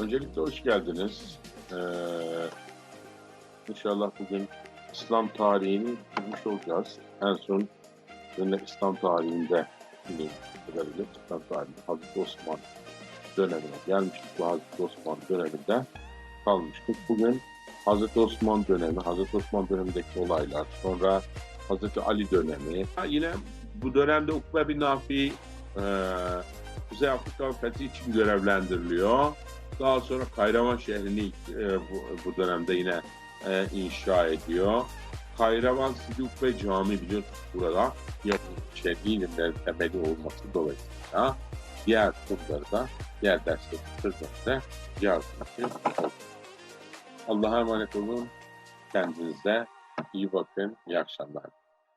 Öncelikle hoş geldiniz. Ee, inşallah bugün İslam tarihini bitirmiş olacağız. En son yine İslam tarihinde kadarıyla İslam tarihinde Hazreti Osman dönemine gelmiştik. Bu Hazreti Osman döneminde kalmıştık. Bugün Hazreti Osman dönemi, Hazreti Osman dönemindeki olaylar, sonra Hazreti Ali dönemi. Yine bu dönemde Ukbe bin Nafi e, Kuzey Afrika fethi için görevlendiriliyor. Daha sonra Kayraman şehrini e, bu, bu dönemde yine e, inşa ediyor. Kayraman Siduk ve Cami biliyorsunuz burada şey, ilimlerin temeli olması dolayısıyla diğer konuları da diğer dersleri sözlerinde yazmak Allah'a emanet olun. Kendinize iyi bakın. İyi akşamlar.